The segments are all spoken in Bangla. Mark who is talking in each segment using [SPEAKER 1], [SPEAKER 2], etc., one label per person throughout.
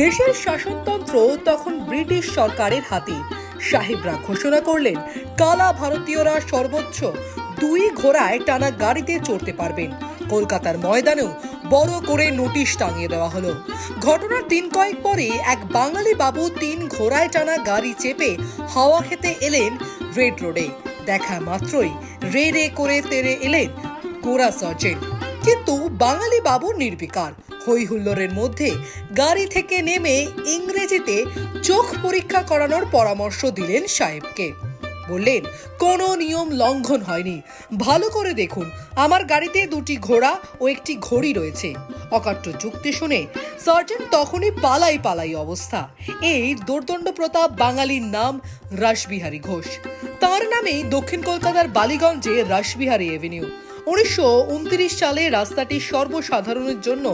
[SPEAKER 1] দেশের শাসনতন্ত্র তখন ব্রিটিশ সরকারের হাতে। সাহেবরা ঘোষণা করলেন, কালা ভারতীয়রা সর্বোচ্চ দুই ঘোড়ায় টানা গাড়িতে চড়তে পারবেন। কলকাতার ময়দানেও বড় করে নোটিশ টাঙিয়ে দেওয়া হলো। ঘটনার দিন কয়েক পরে এক বাঙালি বাবু তিন ঘোড়ায় টানা গাড়ি চেপে হাওয়া খেতে এলেন রেড রোডে। দেখা মাত্রই রে রে করে তেরে এলেন গোরা সার্জেন্ট। কিন্তু বাঙালি বাবু নির্বিকার। হই হুল্লোড়ের মধ্যে গাড়ি থেকে নেমে ইংরেজিতে চোখ পরীক্ষা করানোর পরামর্শ দিলেন সাহেবকে। বললেন, কোনো নিয়ম লঙ্ঘন হয়নি। ভালো করে দেখুন, আমার গাড়িতে দুটি ঘোড়া ও একটি ঘড়ি রয়েছে। অকাট্য যুক্তি শুনে সার্জেন্ট তখনই পালাই পালাই অবস্থা। এই দোর্দণ্ড প্রতাপ বাঙালির নাম রাসবিহারী ঘোষ। তার নামেই দক্ষিণ কলকাতার বালিগঞ্জে রাসবিহারী এভিনিউ। উনিশশো উনত্রিশ সালে রাস্তাটি সর্বসাধারণের জন্য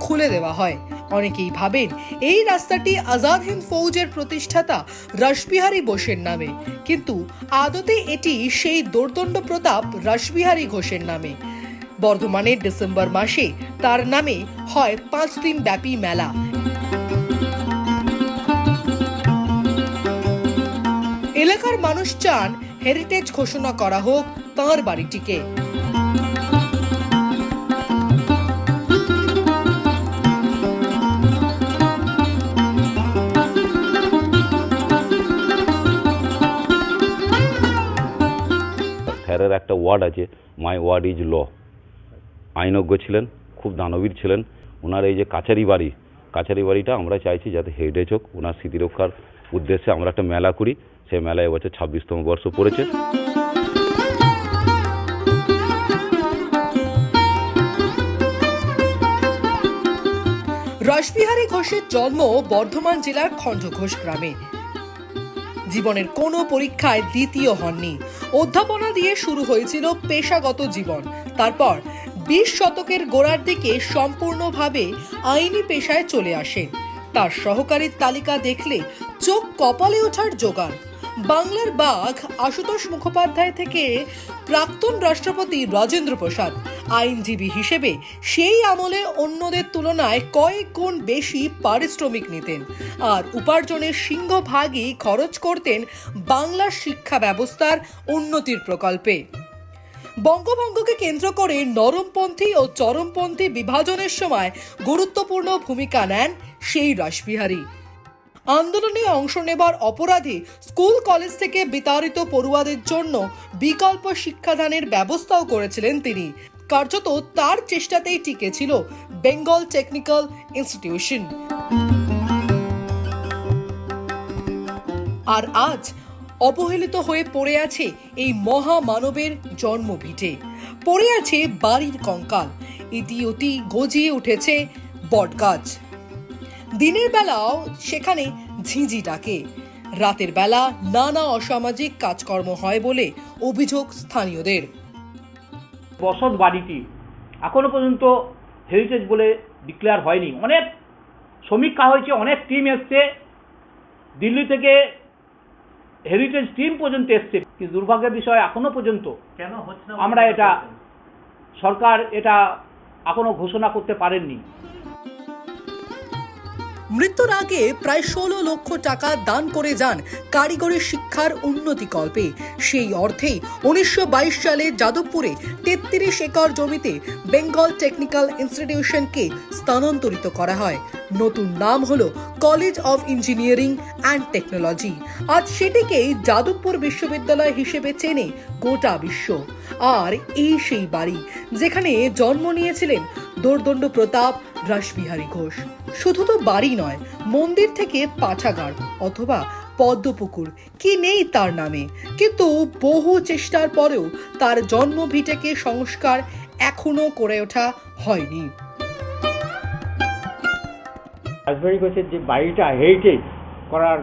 [SPEAKER 1] খুলে দেওয়া হয়। অনেকেই ভাবেন, এই রাস্তাটি আজাদ হিন্দ ফৌজের প্রতিষ্ঠাতা রাসবিহারী বোসের নামে। কিন্তু আদতে এটি সেই দোর্দণ্ড প্রতাপ রাসবিহারী ঘোষের নামে। বর্ধমানের ডিসেম্বর মাসে তার নামে হয় পাঁচ দিন ব্যাপী মেলা। এলাকার মানুষ চান হেরিটেজ ঘোষণা করা হোক তাঁর বাড়িটিকে।
[SPEAKER 2] স্যারের একটা ওয়ার্ড আছে, মাই ওয়ার্ড ইজ ল। আইনজ্ঞ ছিলেন, খুব দানবীর ছিলেন। ওনার এই যে কাছারি বাড়ি, কাছারি বাড়িটা আমরা চাইছি যাতে হেরিটেজ হোক। ওনার স্মৃতি রক্ষার উদ্দেশ্যে আমরা একটা মেলা করি। সেই মেলায় এবছর ছাব্বিশতম বর্ষ পড়েছে।
[SPEAKER 1] রাসবিহারী ঘোষের জন্ম বর্ধমান জেলার খণ্ডঘোষ গ্রামে। জীবনের কোনো পরীক্ষায় দ্বিতীয় হননি। অধ্যাপনা দিয়ে শুরু হয়েছিল পেশাগত জীবন। তারপর বিশ শতকের গোড়ার দিকে সম্পূর্ণভাবে আইনি পেশায় চলে আসেন। তার সহকারীর তালিকা দেখলে চোখ কপালে ওঠার জোগাড় বাংলার বাঘ আশুতোষ মুখোপাধ্যায় থেকে প্রাক্তন রাষ্ট্রপতি রাজেন্দ্র প্রসাদ। আইনজীবী হিসেবে সেই আমলে অন্যদের তুলনায় কয়েক গুণ বেশি পারিশ্রমিক নিতেন। আর উপার্জনের সিংহভাগই খরচ করতেন বাংলার শিক্ষা ব্যবস্থার উন্নতির প্রকল্পে। বঙ্গভঙ্গকে কেন্দ্র করে নরমপন্থী ও চরমপন্থী বিভাজনের সময় গুরুত্বপূর্ণ ভূমিকা নেন সেই রাসবিহারী। আন্দোলনে অংশ নেবার অপরাধে স্কুল কলেজ থেকে বিতাড়িত পড়ুয়াদের জন্য বিকল্প শিক্ষাদানের ব্যবস্থাও করেছিলেন তিনি। কার্যত তার চেষ্টাতেই টিকে ছিল বেঙ্গল টেকনিক্যাল ইনস্টিটিউশন। আর আজ অবহেলিত হয়ে পড়ে আছে এই মহামানবের জন্মভিটে। পড়ে আছে বাড়ির কঙ্কাল। ইতি অতি গজিয়ে উঠেছে বটগাছ। দিনের বেলাও সেখানে ঝিঁঝি ডাকে। রাতের বেলা নানা অসামাজিক কাজকর্ম হয় বলে অভিযোগ স্থানীয়দের।
[SPEAKER 3] বসত বাড়িটি এখনও পর্যন্ত হেরিটেজ বলে ডিক্লেয়ার হয়নি। অনেক সমীক্ষা হয়েছে অনেক টিম এসছে। দিল্লি থেকে হেরিটেজ টিম পর্যন্ত এসছে। কিন্তু দুর্ভাগ্যের বিষয় এখনও পর্যন্ত
[SPEAKER 4] কেন হচ্ছে
[SPEAKER 3] আমরা এটা সরকার এটা এখনও ঘোষণা করতে পারেননি।
[SPEAKER 1] মৃত্যুর আগে প্রায় ষোলো লক্ষ টাকা দান করে যান কারিগরি শিক্ষার উন্নতি কল্পে সেই অর্থেই উনিশশো বাইশ সালে যাদবপুরে তেত্রিশ একর জমিতে বেঙ্গল টেকনিক্যাল ইনস্টিটিউশনকে স্থানান্তরিত করা হয়। নতুন নাম হলো college of engineering and technology. আজ সেটিকেই যাদবপুর বিশ্ববিদ্যালয় হিসেবে চেনে গোটা বিশ্ব। আর এই সেই বাড়ি, যেখানে জন্ম নিয়েছিলেন দোর্দণ্ড প্রতাপ, রাসবিহারী ঘোষ। শুধু তো বাড়ি নয়, মন্দির থেকে পাঠাগার অথবা পদ্মপুকুর। কি নেই তার নামে? কিন্তু বহু চেষ্টার পরেও তার জন্মভিটেকে সংস্কার এখনও করে ওঠা হয়নি।
[SPEAKER 5] রাজবাড়ি ঘোষের যে বাড়িটা হেরিটেজ করার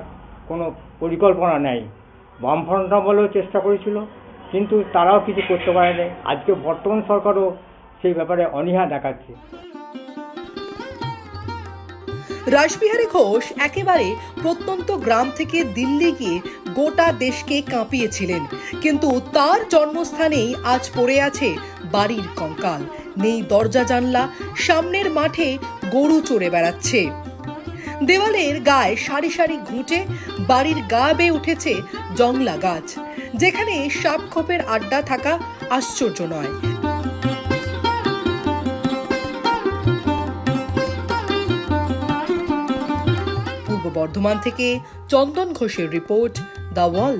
[SPEAKER 5] কোনো পরিকল্পনা নেই। বামফ্রন্ট বলেও চেষ্টা করেছিল, কিন্তু তারাও কিছু করতে পারেনি। আজকে বর্তমান সরকারও ব্যাপারে অনীহা দেখাচ্ছে।
[SPEAKER 1] রাসবিহারী ঘোষ একেবারে প্রত্যন্ত গ্রাম থেকে দিল্লি গিয়ে গোটা দেশকে কাঁপিয়েছিলেন। কিন্তু তার জন্মস্থানেই আজ পড়ে আছে বাড়ির কঙ্কাল। নেই দরজা জানলা, সামনের মাঠে গরু চড়ে বেড়াচ্ছে। দেওয়ালের গায়ে সারি সারি ঘুঁটে বাড়ির গা বেয়ে উঠেছে জংলা গাছ। যেখানে সাপ খোপের আড্ডা থাকা আশ্চর্য নয়। পূর্ব বর্ধমান থেকে চন্দন ঘোষের রিপোর্ট দ্য ওয়াল